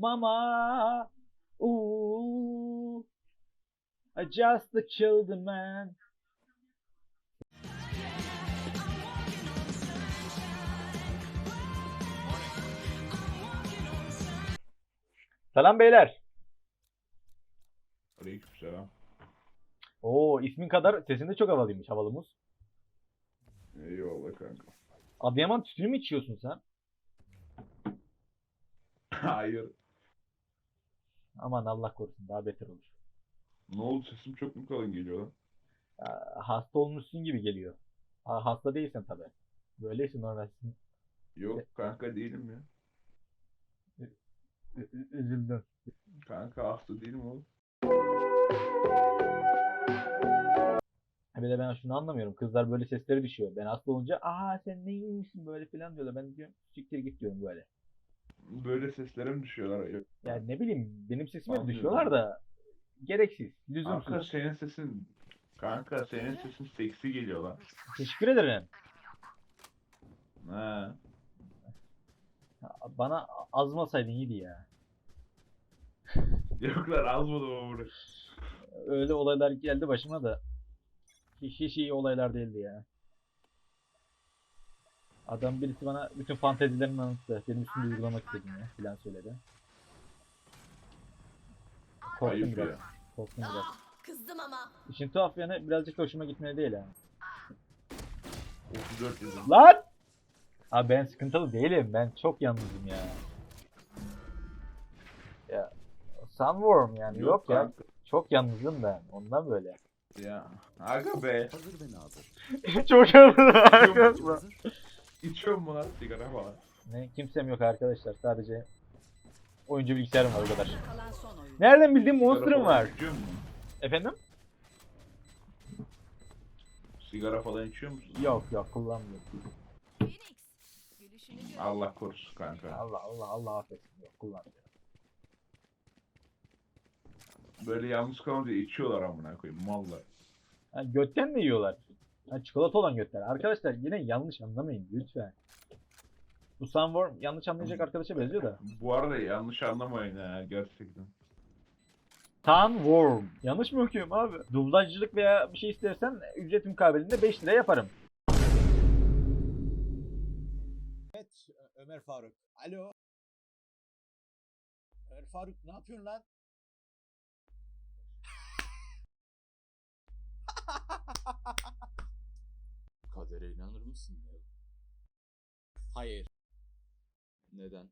Mama. Ooh. I just killed the man. Selam beyler. Aleykümselam. Oo ismin kadar sesin de çok havalıymış havalımız. Eyvallah kanka. Adıyaman tütünü mü içiyorsun sen? Hayır. Aman Allah korusun daha beter olur. Ne oldu sesim çok mu kalın geliyor lan? Hasta olmuşsun gibi geliyor. Ha, hasta değilsin tabi. Böyleysin normalsin. Yok kanka değilim ya. Ü- ü- Üzüldüm. Kanka hasta değilim oğlum. Bir de ben şunu anlamıyorum. Kızlar böyle sesleri düşüyor. Ben hasta olunca aa sen neymişsin böyle filan diyorlar. Ben diyorum siktir git diyorum böyle. Böyle seslerim düşüyorlar. Yok. Yani ne bileyim benim sesime Anlıyorum. düşüyorlar da gereksiz, Kanka lüzumsuz. senin sesin Kanka senin sesin seksi geliyor lan. Teşekkür ederim. Ha. Bana azmasaydın iyiydi ya. Yok lan azmadım ama. Öyle olaylar geldi başıma da hiç, hiç iyi olaylar değildi ya. Adam birisi bana bütün fantezilerini anlattı. Benim üstümde uygulamak istedim ya filan söyledi. Korktum Ayıp biraz. ya. Korktum biraz. Ah, kızdım ama. İşin tuhaf yanı birazcık da hoşuma gitmedi değil yani. 34 yazım. Lan! Abi ben sıkıntılı değilim. Ben çok yalnızım ya. Ya Sunworm yani yok, ya. kanka. Çok yalnızım ben. Ondan böyle. Ya. Aga be. Hazır ve nazır. çok yalnızım Yok. arkadaşlar. Hazır. İçiyorum mu lan sigara falan? Ne kimsem yok arkadaşlar. Sadece oyuncu bilgisayarım var o kadar. Kalan son oyun. Nereden bildiğim monster'ım var. İçiyor musun? Efendim? Sigara falan içiyor musun? Yok yok kullanmıyorum. Phoenix. Gülüşünü gör. Allah korusun kanka. Allah Allah Allah affetsin. Yok kullanmıyorum. Böyle yalnız kalınca içiyorlar amına koyayım mallar. Ha, götten mi yiyorlar? Ha, çikolata olan götler. Arkadaşlar yine yanlış anlamayın lütfen. Bu Sunworm yanlış anlayacak arkadaşa benziyor da. Bu arada yanlış anlamayın ha gerçekten. Sunworm. Yanlış mı okuyorum abi? Dublajcılık veya bir şey istersen ücret mukabilinde 5 lira yaparım. Evet Ömer Faruk. Alo. Ömer Faruk ne yapıyorsun lan? Mısın? Hayır. Neden?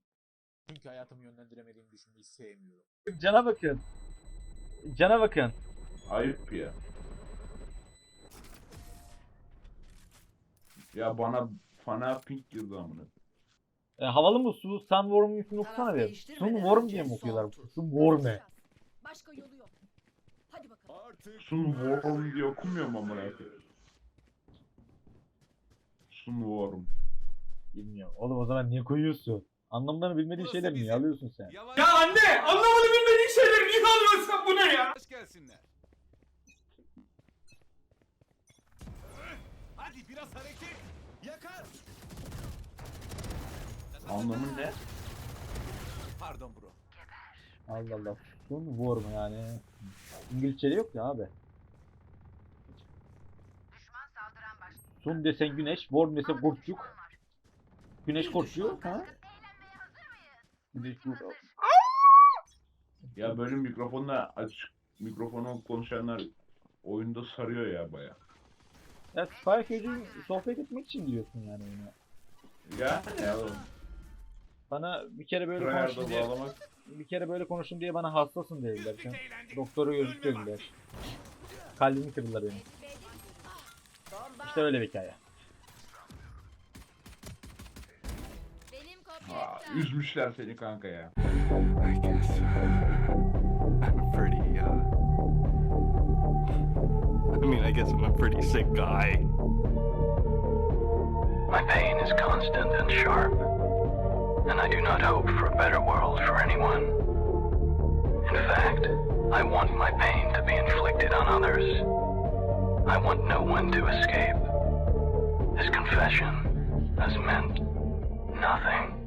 Çünkü hayatımı yönlendiremediğimi düşünmeyi sevmiyorum. Cana bakın. Cana bakın. Ayıp ya. Ya bana fana pink girdi amına. E, havalı mı su? Sunworm'un ismini okusana bir. Sunworm diye mi okuyorlar? Sunworm ne? Başka yolu yok. Hadi bakalım. Artık Sun Worm diye okumuyor mu amına koyayım? Worm. Bilmiyorum. Oğlum o zaman niye koyuyorsun? Anlamlarını bilmediğin Burası şeyleri niye bizim. alıyorsun sen? Yavaş Ya anne anlamadı bilmediğin şeyleri niye alıyorsun bu ne ya? gelsinler. Hadi biraz hareket. Yakar. Anlamı ne? Pardon bro. Allah Allah. Sunworm yani. İngilizce'de yok ya abi. Sun desen güneş, worm desen kurtçuk. Güneş kurtçuğu. Ha? Güneş kurtçuğu. Ya böyle mikrofonla açık mikrofonu konuşanlar oyunda sarıyor ya baya. Ya Spike Hoce'un sohbet etmek için diyorsun yani oyuna. Ya ya oğlum. Bana bir kere böyle Tryhard'a konuştun diye, bağlamak. bir kere böyle konuştun diye bana hastasın dediler. Sen doktora gözlük dediler. Kalbimi kırdılar benim. Bomba. İşte öyle bir hikaye. Benim Ha, kopya. üzmüşler seni kanka ya. I guess I'm a pretty, uh. I mean, I guess I'm a pretty sick guy. My pain is constant and sharp, and I do not hope for a better world for anyone. In fact, I want my pain to be inflicted on others. I want no one to escape. This confession has meant nothing.